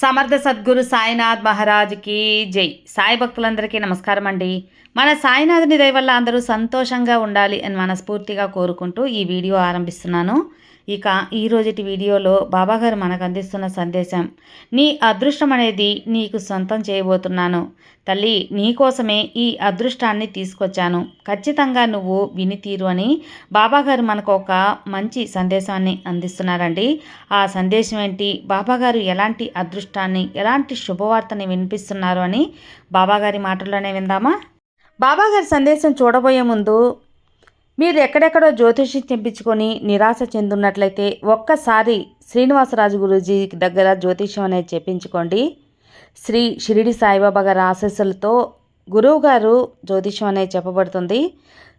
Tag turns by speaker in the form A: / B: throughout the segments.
A: సమర్థ సద్గురు సాయినాథ్ మహారాజ్కి జై. సాయి భక్తులందరికీ నమస్కారం అండి. మన సాయినాథుని దయ వల్ల అందరూ సంతోషంగా ఉండాలి అని మనస్ఫూర్తిగా కోరుకుంటూ ఈ వీడియో ఆరంభిస్తున్నాను. ఇక ఈ వీడియోలో బాబాగారు మనకు అందిస్తున్న సందేశం నీ అదృష్టం అనేది నీకు సొంతం చేయబోతున్నాను. తల్లి నీకోసమే ఈ అదృష్టాన్ని తీసుకొచ్చాను. ఖచ్చితంగా నువ్వు విని తీరు అని బాబాగారు మనకు ఒక మంచి సందేశాన్ని అందిస్తున్నారండి. ఆ సందేశం ఏంటి? బాబాగారు ఎలాంటి అదృష్టాన్ని ఎలాంటి శుభవార్తని వినిపిస్తున్నారు అని బాబాగారి మాటల్లోనే విందామా? బాబాగారి సందేశం చూడబోయే ముందు మీరు ఎక్కడెక్కడో జ్యోతిషి తెప్పించుకొని నిరాశ చెందున్నట్లయితే ఒక్కసారి శ్రీనివాసరాజు గురూజీ దగ్గర జ్యోతిష్యం అనేది చెప్పించుకోండి. శ్రీ షిరిడి సాయిబాబా గారి ఆశస్సులతో గురువుగారు జ్యోతిష్యం అనేది చెప్పబడుతుంది.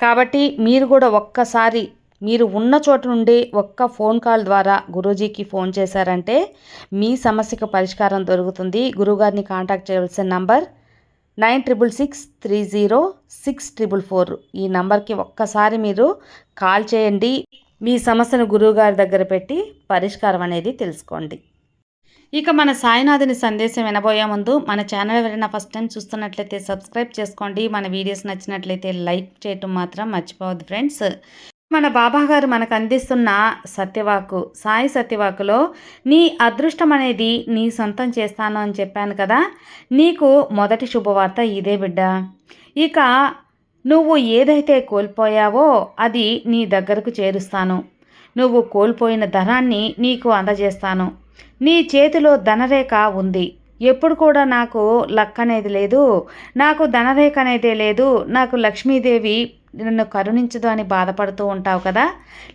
A: కాబట్టి మీరు కూడా ఒక్కసారి మీరు ఉన్న చోట నుండి ఒక్క ఫోన్ కాల్ ద్వారా గురూజీకి ఫోన్ చేశారంటే మీ సమస్యకు పరిష్కారం దొరుకుతుంది. గురుగారిని కాంటాక్ట్ చేయవలసిన number nine triple six three zero six triple four. ఈ నంబర్కి ఒక్కసారి మీరు కాల్ చేయండి. మీ సమస్యను గురువుగారి దగ్గర పెట్టి పరిష్కారం అనేది తెలుసుకోండి. ఇక మన సాయినాథుని సందేశం వినబోయే ముందు మన ఛానల్ ఎవరైనా ఫస్ట్ టైం చూస్తున్నట్లయితే సబ్స్క్రైబ్ చేసుకోండి. మన వీడియోస్ నచ్చినట్లయితే లైక్ చేయటం మాత్రం మర్చిపోవద్దు ఫ్రెండ్స్. మన బాబా గారు మనకు అందిస్తున్న సత్యవాకు సాయి సత్యవాకులో నీ అదృష్టం అనేది నీ సొంతం చేస్తాను అని చెప్పాను కదా. నీకు మొదటి శుభవార్త ఇదే బిడ్డ. ఇక నువ్వు ఏదైతే కోల్పోయావో అది నీ దగ్గరకు చేరుస్తాను. నువ్వు కోల్పోయిన ధనాన్ని నీకు అందజేస్తాను. నీ చేతిలో ధనరేఖ ఉంది. ఎప్పుడు కూడా నాకు లక్ అనేది లేదు. నాకు ధనరేఖ అనేది లేదు. నాకు లక్ష్మీదేవి నన్ను కరుణించదు అని బాధపడుతూ ఉంటావు కదా?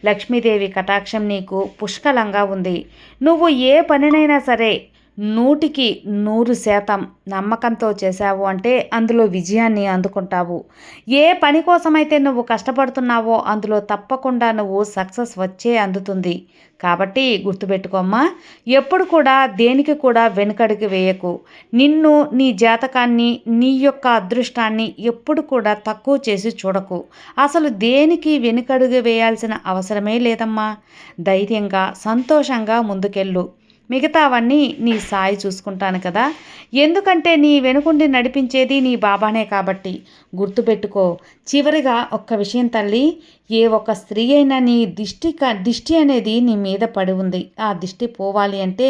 A: లక్ష్మీదేవి కటాక్షం నీకు పుష్కలంగా ఉంది. నువ్వు ఏ పనినైనా సరే నూటికి నూరు శాతం నమ్మకంతో చేశావు అంటే అందులో విజయాన్ని అందుకుంటావు. ఏ పని కోసమైతే నువ్వు కష్టపడుతున్నావో అందులో తప్పకుండా నువ్వు సక్సెస్ వచ్చే అందుతుంది. కాబట్టి గుర్తుపెట్టుకోమ్మా ఎప్పుడు కూడా దేనికి కూడా వెనుకడుగు వేయకు. నిన్ను నీ జాతకాన్ని నీ యొక్క అదృష్టాన్ని ఎప్పుడు కూడా తక్కువ చేసి చూడకు. అసలు దేనికి వెనుకడుగు వేయాల్సిన అవసరమే లేదమ్మా. ధైర్యంగా సంతోషంగా ముందుకెళ్ళు. మిగతావన్నీ నీ సాయి చూసుకుంటాను కదా. ఎందుకంటే నీ వెనుకుండి నడిపించేది నీ బాబానే కాబట్టి. గుర్తుపెట్టుకో. చివరిగా ఒక్క విషయం తల్లి ఏ ఒక్క స్త్రీ అయినా నీ దిష్టి దిష్టి అనేది నీ మీద పడి ఉంది. ఆ దిష్టి పోవాలి అంటే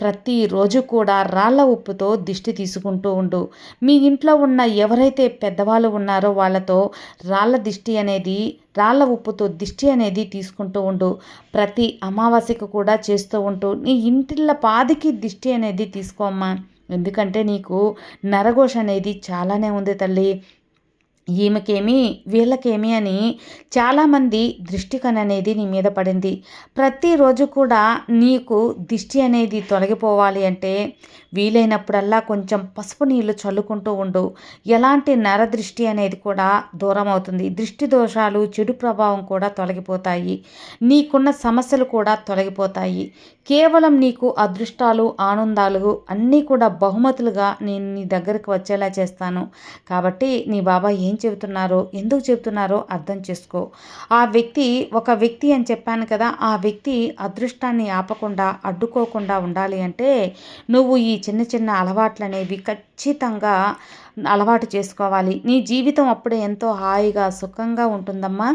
A: ప్రతిరోజు కూడా రాళ్ళ ఉప్పుతో దిష్టి తీసుకుంటూ ఉండు. మీ ఇంట్లో ఉన్న ఎవరైతే పెద్దవాళ్ళు ఉన్నారో వాళ్ళతో రాళ్ళ దిష్టి అనేది రాళ్ళ ఉప్పుతో దిష్టి అనేది తీసుకుంటూ ఉండు. ప్రతి అమావాస్యకు కూడా చేస్తూ ఉంటూ. నీ ఇంటిళ్ళ పాదికి దిష్టి అనేది తీసుకోమ్మా ఎందుకంటే నీకు నరఘోష అనేది చాలానే ఉంది తల్లి. ఈమెకేమి వీళ్ళకేమి అని చాలామంది దృష్టికన్ అనేది నీ మీద పడింది. ప్రతిరోజు కూడా నీకు దిష్టి అనేది తొలగిపోవాలి అంటే వీలైనప్పుడల్లా కొంచెం పసుపు నీళ్ళు చల్లుకుంటూ ఉండు. ఎలాంటి నరదృష్టి అనేది కూడా దూరం అవుతుంది దృష్టి దోషాలు చెడు ప్రభావం కూడా తొలగిపోతాయి. నీకున్న సమస్యలు కూడా తొలగిపోతాయి. కేవలం నీకు అదృష్టాలు ఆనందాలు అన్నీ కూడా బహుమతులుగా నేను నీ దగ్గరకు వచ్చేలా చేస్తాను. కాబట్టి నీ బాబా ఏం చెబుతున్నారో ఎందుకు చెబుతున్నారో అర్థం చేసుకో. ఆ వ్యక్తి ఒక వ్యక్తి అని చెప్పాను కదా ఆ వ్యక్తి అదృష్టాన్ని ఆపకుండా అడ్డుకోకుండా ఉండాలి అంటే నువ్వు ఈ చిన్న చిన్న అలవాట్లు అనేవి ఖచ్చితంగా అలవాటు చేసుకోవాలి. నీ జీవితం అప్పుడే ఎంతో హాయిగా సుఖంగా ఉంటుందమ్మా.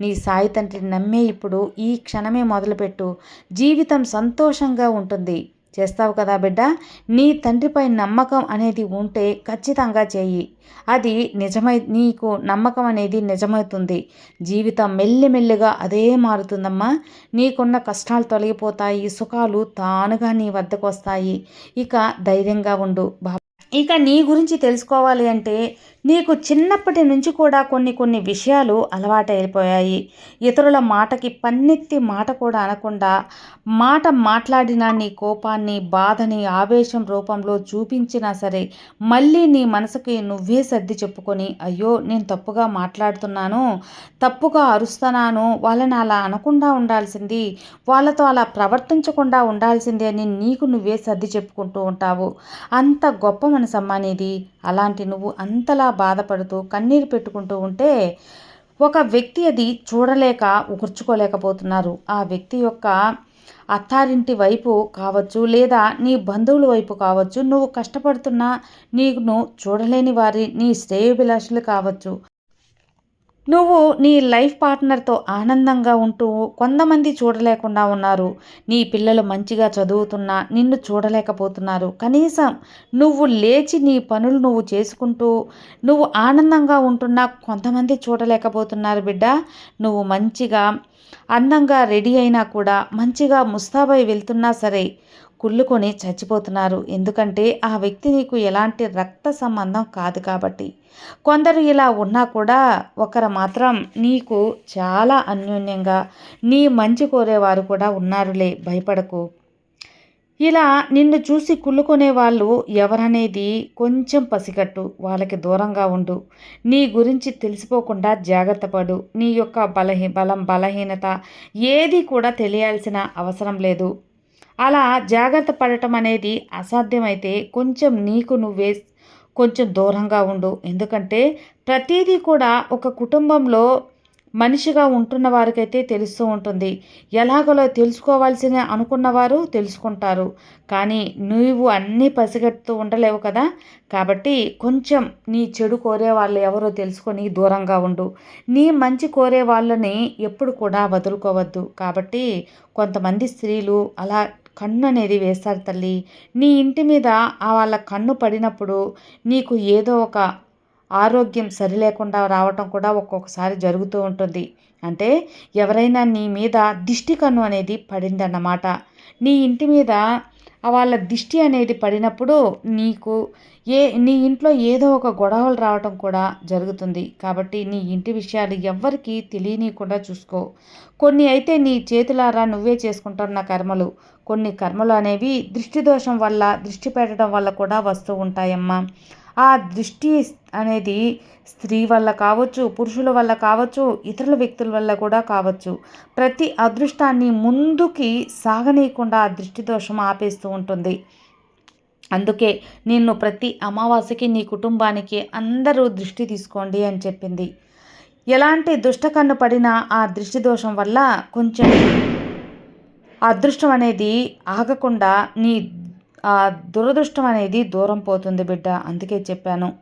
A: నీ సాయి తండ్రిని నమ్మే ఇప్పుడు ఈ క్షణమే మొదలుపెట్టు. జీవితం సంతోషంగా ఉంటుంది. చేస్తావు కదా బిడ్డ? నీ తండ్రిపై నమ్మకం అనేది ఉంటే ఖచ్చితంగా చేయి. అది నిజమై నీకు నమ్మకం అనేది నిజమవుతుంది. జీవితం మెల్లిమెల్లిగా అదే మారుతుందమ్మా. నీకున్న కష్టాలు తొలగిపోతాయి సుఖాలు తానుగా నీ వద్దకు వస్తాయి. ఇక ధైర్యంగా ఉండు బా ఇక నీ గురించి తెలుసుకోవాలి అంటే నీకు చిన్నప్పటి నుంచి కూడా కొన్ని కొన్ని విషయాలు అలవాటైపోయాయి. ఇతరుల మాటకి పన్నెత్తి మాట కూడా అనకుండా మాట మాట్లాడినా నీ కోపాన్ని బాధని ఆవేశం రూపంలో చూపించినా సరే మళ్ళీ నీ మనసుకి నువ్వే సర్ది చెప్పుకొని అయ్యో నేను తప్పుగా మాట్లాడుతున్నాను తప్పుగా అరుస్తున్నాను వాళ్ళని అలా అనకుండా ఉండాల్సింది వాళ్ళతో అలా ప్రవర్తించకుండా ఉండాల్సింది అని నీకు నువ్వే సర్ది చెప్పుకుంటూ ఉంటావు. అంత గొప్ప మనసమ్మ అనేది అలాంటి నువ్వు అంతలా బాధపడుతూ కన్నీరు పెట్టుకుంటూ ఉంటే ఒక వ్యక్తి అది చూడలేక ఉగుర్చుకోలేకపోతున్నారు. ఆ వ్యక్తి యొక్క అత్తారింటి వైపు కావచ్చు లేదా నీ బంధువుల వైపు కావచ్చు నువ్వు కష్టపడుతున్నా నీకు చూడలేని వారి నీ శ్రేయోభిలాషులు కావచ్చు. నువ్వు నీ లైఫ్ పార్ట్నర్తో ఆనందంగా ఉంటూ కొంతమంది చూడలేకుండా ఉన్నారు. నీ పిల్లలు మంచిగా చదువుతున్నా నిన్ను చూడలేకపోతున్నారు. కనీసం నువ్వు లేచి నీ పనులు నువ్వు చేసుకుంటూ నువ్వు ఆనందంగా ఉంటున్నా కొంతమంది చూడలేకపోతున్నారు బిడ్డ. నువ్వు మంచిగా అందంగా రెడీ అయినా కూడా మంచిగా ముస్తాబై వెళ్తున్నా సరే కుళ్ళుకొని చచ్చిపోతున్నారు. ఎందుకంటే ఆ వ్యక్తి నీకు ఎలాంటి రక్త సంబంధం కాదు కాబట్టి. కొందరు ఇలా ఉన్నా కూడా ఒకరు మాత్రం నీకు చాలా అన్యోన్యంగా నీ మంచి కోరేవారు కూడా ఉన్నారులే భయపడకు. ఇలా నిన్ను చూసి కుళ్ళుకునే వాళ్ళు ఎవరనేది కొంచెం పసిగట్టు వాళ్ళకి దూరంగా ఉండు. నీ గురించి తెలిసిపోకుండా జాగ్రత్త పడు. నీ యొక్క బలహీ బలం బలహీనత ఏది కూడా తెలియాల్సిన అవసరం లేదు. అలా జాగ్రత్త పడటం అనేది అసాధ్యమైతే కొంచెం నీకు నువ్వే కొంచెం దూరంగా ఉండు. ఎందుకంటే ప్రతిదీ కూడా ఒక కుటుంబంలో మనిషిగా ఉంటున్న వారికైతే తెలుస్తూ ఉంటుంది. ఎలాగలో తెలుసుకోవాల్సిన అనుకున్నవారు తెలుసుకుంటారు. కానీ నువ్వు అన్నీ పసిగట్టుతూ ఉండలేవు కదా. కాబట్టి కొంచెం నీ చెడు కోరే వాళ్ళు ఎవరో తెలుసుకొని దూరంగా ఉండు. నీ మంచి కోరే వాళ్ళని ఎప్పుడు కూడా వదులుకోవద్దు. కాబట్టి కొంతమంది స్త్రీలు అలా కన్ను అనేది వేస్తారు తల్లి. నీ ఇంటి మీద ఆ వాళ్ళ కన్ను పడినప్పుడు నీకు ఏదో ఒక ఆరోగ్యం సరి లేకుండా రావటం కూడా ఒక్కొక్కసారి జరుగుతూ ఉంటుంది. అంటే ఎవరైనా నీ మీద దిష్టి కన్ను అనేది పడిందన్నమాట. నీ ఇంటి మీద వాళ్ళ దిష్టి అనేది పడినప్పుడు నీకు ఏ నీ ఇంట్లో ఏదో ఒక గొడవలు రావటం కూడా జరుగుతుంది. కాబట్టి నీ ఇంటి విషయాలు ఎవ్వరికీ తెలియనీయకుండా చూసుకో. కొన్ని అయితే నీ చేతులారా నువ్వే చేసుకుంటున్న కర్మలు. కొన్ని కర్మలు అనేవి దృష్టి దోషం వల్ల దృష్టి పెట్టడం వల్ల కూడా వస్తూ ఉంటాయమ్మా. ఆ దృష్టి అనేది స్త్రీ వల్ల కావచ్చు పురుషుల వల్ల కావచ్చు ఇతరుల వ్యక్తుల వల్ల కూడా కావచ్చు. ప్రతి అదృష్టాన్ని ముందుకి సాగనీయకుండా ఆ దృష్టి దోషం ఆపేస్తూ ఉంటుంది. అందుకే నిన్ను ప్రతి అమావాస్యకి నీ కుటుంబానికి అందరూ దృష్టి తీసుకోండి అని చెప్పింది. ఎలాంటి దుష్టకన్ను పడినా ఆ దృష్టి దోషం వల్ల కొంచెం అదృష్టం అనేది ఆగకుండా నీ ఆ దురదృష్టం అనేది దూరం పోతుంది బిడ్డ అందుకే చెప్పాను.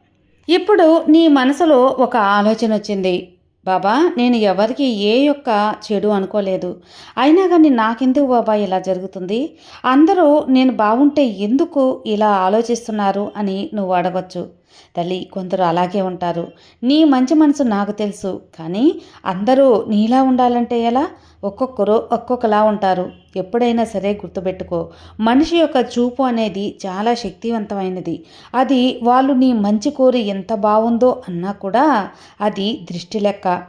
A: ఇప్పుడు నీ మనసులో ఒక ఆలోచన వచ్చింది. బాబా నేను ఎవరికి ఏ యొక్క చెడు అనుకోలేదు. అయినా కానీ నాకెందుకు బాబా ఇలా జరుగుతుంది? అందరూ నేను బాగుంటే ఎందుకు ఇలా ఆలోచిస్తున్నారు అని నువ్వు అడగచ్చు. తల్లి కొందరు అలాగే ఉంటారు. నీ మంచి మనసు నాకు తెలుసు. కానీ అందరూ నీలా ఉండాలంటే ఎలా? ఒక్కొక్కరు ఒక్కొక్కలా ఉంటారు. ఎప్పుడైనా సరే గుర్తుపెట్టుకో. మనిషి యొక్క చూపు అనేది చాలా శక్తివంతమైనది. అది వాళ్ళు నీ మంచి కోరి ఎంత బాగుందో అన్నా కూడా అది దృష్టి లెక్క.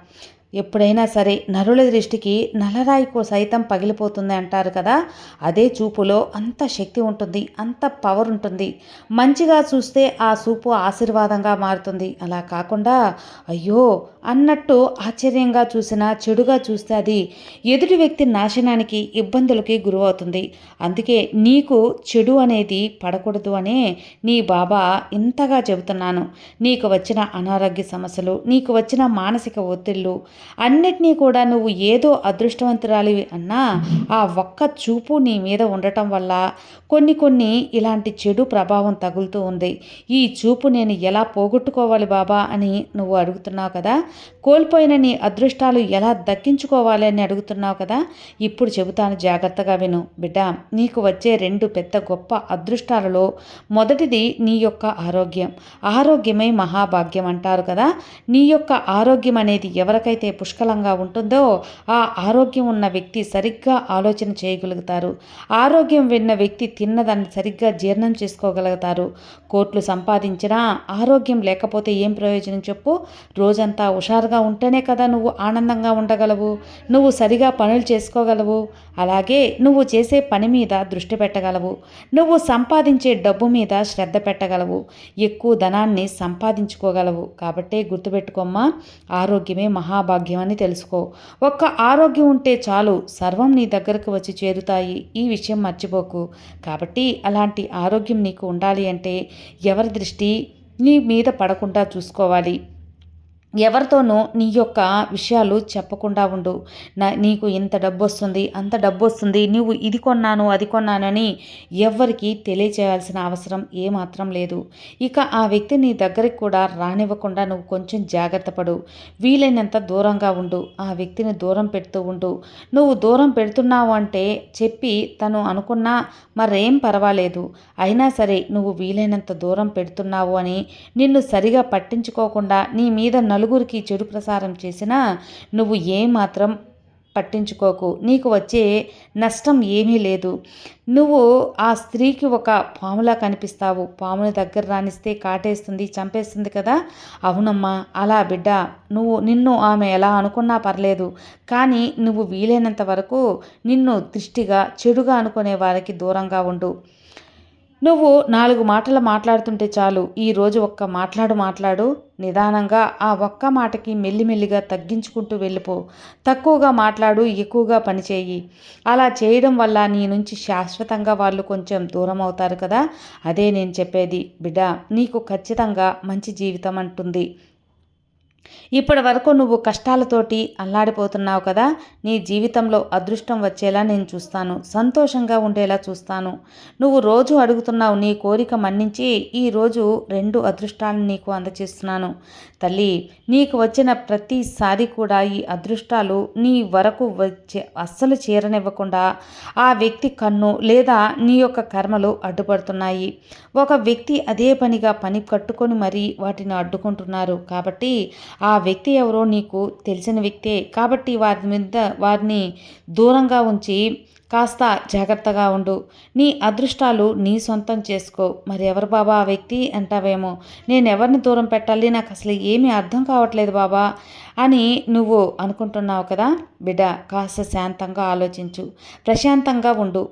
A: ఎప్పుడైనా సరే నరుల దృష్టికి నలరాయికో సైతం పగిలిపోతుంది అంటారు కదా. అదే చూపులో అంత శక్తి ఉంటుంది అంత పవర్ ఉంటుంది. మంచిగా చూస్తే ఆ చూపు ఆశీర్వాదంగా మారుతుంది. అలా కాకుండా అయ్యో అన్నట్టు ఆశ్చర్యంగా చూసినా చెడుగా చూస్తే అది ఎదుటి వ్యక్తి నాశనానికి ఇబ్బందులకి గురవుతుంది. అందుకే నీకు చెడు అనేది పడకూడదు అనే నీ బాబా ఇంతగా చెబుతున్నాను. నీకు వచ్చిన అనారోగ్య సమస్యలు నీకు వచ్చిన మానసిక ఒత్తిళ్ళు అన్నిటినీ కూడా నువ్వు ఏదో అదృష్టవంతురాలివి అన్నా ఆ ఒక్క చూపు నీ మీద ఉండటం వల్ల కొన్ని కొన్ని ఇలాంటి చెడు ప్రభావం తగులుతూ ఉంది. ఈ చూపు నేను ఎలా పోగొట్టుకోవాలి బాబా అని నువ్వు అడుగుతున్నావు కదా? కోల్పోయిన నీ అదృష్టాలు ఎలా దక్కించుకోవాలి అని అడుగుతున్నావు కదా? ఇప్పుడు చెబుతాను జాగ్రత్తగా విను. బిడ్డ నీకు వచ్చే రెండు పెద్ద గొప్ప అదృష్టాలలో మొదటిది నీ యొక్క ఆరోగ్యం. ఆరోగ్యమే మహాభాగ్యం అంటారు కదా? నీ యొక్క ఆరోగ్యం అనేది ఎవరికైతే పుష్కలంగా ఉంటుందో ఆ ఆరోగ్యం ఉన్న వ్యక్తి సరిగ్గా ఆలోచన చేయగలుగుతారు. ఆరోగ్యం విన్న వ్యక్తి తిన్నదాన్ని సరిగ్గా జీర్ణం చేసుకోగలుగుతారు. కోట్లు సంపాదించినా ఆరోగ్యం లేకపోతే ఏం ప్రయోజనం చెప్పు? రోజంతా హుషారుగా ఉంటేనే కదా నువ్వు ఆనందంగా ఉండగలవు. నువ్వు సరిగా పనులు చేసుకోగలవు. అలాగే నువ్వు చేసే పని మీద దృష్టి పెట్టగలవు. నువ్వు సంపాదించే డబ్బు మీద శ్రద్ధ పెట్టగలవు. ఎక్కువ ధనాన్ని సంపాదించుకోగలవు. కాబట్టే గుర్తుపెట్టుకోమ్మా ఆరోగ్యమే మహాభాగ్యం అని తెలుసుకో. ఒక్క ఆరోగ్యం ఉంటే చాలు సర్వం నీ దగ్గరకు వచ్చి చేరుతాయి. ఈ విషయం మర్చిపోకు. కాబట్టి అలాంటి ఆరోగ్యం నీకు ఉండాలి అంటే ఎవరి దృష్టి నీ మీద పడకుండా చూసుకోవాలి. ఎవరితోనూ నీ యొక్క విషయాలు చెప్పకుండా ఉండు. నా నీకు ఇంత డబ్బు వస్తుంది అంత డబ్బు వస్తుంది నువ్వు ఇది కొన్నాను అది కొన్నాను అని ఎవ్వరికి తెలియచేయాల్సిన అవసరం ఏమాత్రం లేదు. ఇక ఆ వ్యక్తి నీ దగ్గరికి కూడా రానివ్వకుండా నువ్వు కొంచెం జాగ్రత్త పడు. వీలైనంత దూరంగా ఉండు. ఆ వ్యక్తిని దూరం పెడుతూ ఉండు. నువ్వు దూరం పెడుతున్నావు అంటే చెప్పి తను అనుకున్నా మరేం పర్వాలేదు. అయినా సరే నువ్వు వీలైనంత దూరం పెడుతున్నావు అని నిన్ను సరిగా పట్టించుకోకుండా నీ మీద నలుగురికి చెడు ప్రసారం చేసినా నువ్వు ఏమాత్రం పట్టించుకోకు. నీకు వచ్చే నష్టం ఏమీ లేదు. నువ్వు ఆ స్త్రీకి ఒక పాములా కనిపిస్తావు. పాముని దగ్గర రానిస్తే కాటేస్తుంది చంపేస్తుంది కదా? అవునమ్మా అలా బిడ్డ నువ్వు నిన్ను ఆమె ఎలా అనుకున్నా పర్లేదు. కానీ నువ్వు వీలైనంత వరకు నిన్ను దృష్టిగా చెడుగా అనుకునే వారికి దూరంగా ఉండు. నువ్వు నాలుగు మాటలు మాట్లాడుతుంటే చాలు ఈరోజు ఒక్క మాట్లాడు మాట్లాడు. నిదానంగా ఆ ఒక్క మాటకి మెల్లిమెల్లిగా తగ్గించుకుంటూ వెళ్ళిపో. తక్కువగా మాట్లాడు ఎక్కువగా పనిచేయి అలా చేయడం వల్ల నీ నుంచి శాశ్వతంగా వాళ్ళు కొంచెం దూరం అవుతారు కదా? అదే నేను చెప్పేది. బిడ్డ నీకు ఖచ్చితంగా మంచి జీవితం అంటుంది. ఇప్పటి వరకు నువ్వు కష్టాలతోటి అల్లాడిపోతున్నావు కదా నీ జీవితంలో అదృష్టం వచ్చేలా నేను చూస్తాను సంతోషంగా ఉండేలా చూస్తాను. నువ్వు రోజు అడుగుతున్నావు నీ కోరిక మన్నించి ఈరోజు రెండు అదృష్టాలను నీకు అందచేస్తున్నాను. తల్లి నీకు వచ్చిన ప్రతిసారి కూడా ఈ అదృష్టాలు నీ వరకు వచ్చే అస్సలు చేరనివ్వకుండా ఆ వ్యక్తి కన్ను లేదా నీ యొక్క కర్మలు అడ్డుపడుతున్నాయి. ఒక వ్యక్తి అదే పనిగా పని కట్టుకొని మరీ వాటిని అడ్డుకుంటున్నారు. కాబట్టి ఆ వ్యక్తి ఎవరో నీకు తెలిసిన వ్యక్తే. కాబట్టి వారి మీద వారిని దూరంగా ఉంచి కాస్త జాగ్రత్తగా ఉండు. నీ అదృష్టాలు నీ సొంతం చేసుకో. మరి ఎవరు బాబా ఆ వ్యక్తి అంటావేమో. నేను ఎవరిని దూరం పెట్టాలి? నాకు అసలు ఏమీ అర్థం కావట్లేదు బాబా అని నువ్వు అనుకుంటున్నావు కదా? బిడ్డ కాస్త శాంతంగా ఆలోచించు. ప్రశాంతంగా ఉండు.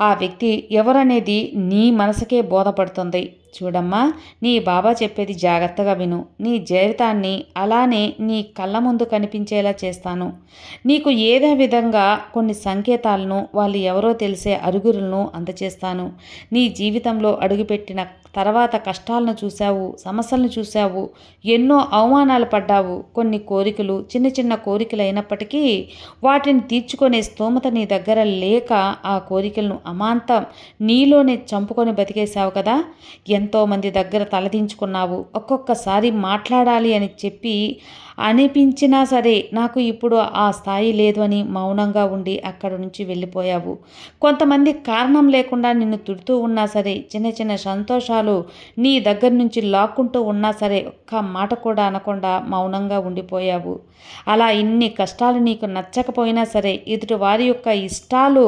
A: ఆ వ్యక్తి ఎవరనేది నీ మనసుకే బోధపడుతుంది. చూడమ్మా నీ బాబా చెప్పేది జాగ్రత్తగా విను. నీ జీవితాన్ని అలానే నీ కళ్ళ ముందు కనిపించేలా చేస్తాను. నీకు ఏదో విధంగా కొన్ని సంకేతాలను వాళ్ళు ఎవరో తెలిసే అరుగురులను అందచేస్తాను. నీ జీవితంలో అడుగుపెట్టిన తర్వాత కష్టాలను చూశావు సమస్యలను చూశావు ఎన్నో అవమానాలు పడ్డావు. కొన్ని కోరికలు చిన్న చిన్న కోరికలు అయినప్పటికీ వాటిని తీర్చుకునే స్తోమత నీ దగ్గర లేక ఆ కోరికలను అమాంతం నీలోనే చంపుకొని బతికేశావు కదా. ఎంతోమంది దగ్గర తలదించుకున్నావు ఒక్కొక్కసారి మాట్లాడాలి అని చెప్పి అనిపించినా సరే నాకు ఇప్పుడు ఆ స్థాయి లేదు అని మౌనంగా ఉండి అక్కడ నుంచి వెళ్ళిపోయావు. కొంతమంది కారణం లేకుండా నిన్ను తుడుతూ ఉన్నా సరే చిన్న చిన్న సంతోషాలు నీ దగ్గర నుంచి లాక్కుంటూ ఉన్నా సరే ఒక్క మాట కూడా అనకుండా మౌనంగా ఉండిపోయావు. అలా ఇన్ని కష్టాలు నీకు నచ్చకపోయినా సరే ఎదుటి వారి యొక్క ఇష్టాలు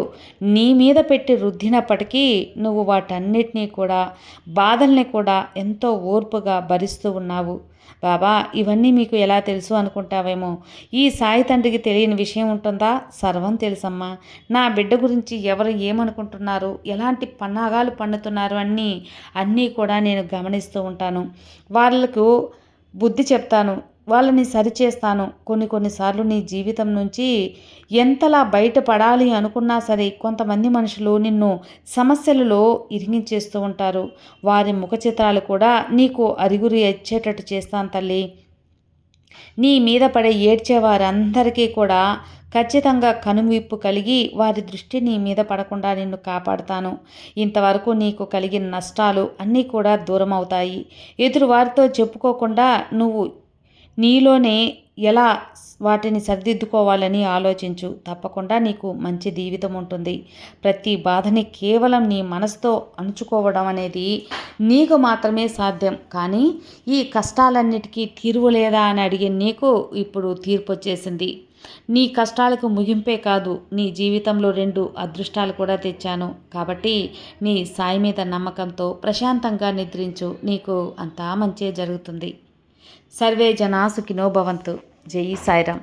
A: నీ మీద పెట్టి రుద్దినప్పటికీ నువ్వు వాటన్నిటినీ కూడా బాధల్ని కూడా ఎంతో ఓర్పుగా భరిస్తూ ఉన్నావు. బాబా ఇవన్నీ మీకు ఎలా తెలుసు అనుకుంటావేమో? ఈ సాయి తండ్రికి తెలియని విషయం ఉంటుందా? సర్వం తెలుసమ్మా. నా బిడ్డ గురించి ఎవరు ఏమనుకుంటున్నారు? ఎలాంటి పన్నాగాలు పండుతున్నారు అన్నీ? అన్నీ కూడా నేను గమనిస్తూ ఉంటాను. వాళ్ళకు బుద్ధి చెప్తాను. వాళ్ళని సరిచేస్తాను. కొన్ని కొన్నిసార్లు నీ జీవితం నుంచి ఎంతలా బయటపడాలి అనుకున్నా సరే కొంతమంది మనుషులు నిన్ను సమస్యలలో ఇరిగించేస్తూ ఉంటారు. వారి ముఖ చిత్రాలు కూడా నీకు అరిగురి ఇచ్చేటట్టు చేస్తాను తల్లి. నీ మీద పడే ఏడ్చేవారందరికీ కూడా ఖచ్చితంగా కనువిప్పు కలిగి వారి దృష్టి నీ మీద పడకుండా నిన్ను కాపాడుతాను. ఇంతవరకు నీకు కలిగిన నష్టాలు అన్నీ కూడా దూరం అవుతాయి ఎదురు వారితో చెప్పుకోకుండా నువ్వు నీలోనే ఎలా వాటిని సరిదిద్దుకోవాలని ఆలోచించు. తప్పకుండా నీకు మంచి జీవితం ఉంటుంది. ప్రతి బాధని కేవలం నీ మనసుతో అణుచుకోవడం అనేది నీకు మాత్రమే సాధ్యం. కానీ ఈ కష్టాలన్నిటికీ తీరువు లేదా అని అడిగే నీకు ఇప్పుడు తీర్పు వచ్చేసింది. నీ కష్టాలకు ముగింపే కాదు నీ జీవితంలో రెండు అదృష్టాలు కూడా తెచ్చాను. కాబట్టి నీ సాయి మీద నమ్మకంతో ప్రశాంతంగా నిద్రించు. నీకు అంతా మంచే జరుగుతుంది. సర్వే జనా సుఖినో భవంతు. జై సాయిరామ్.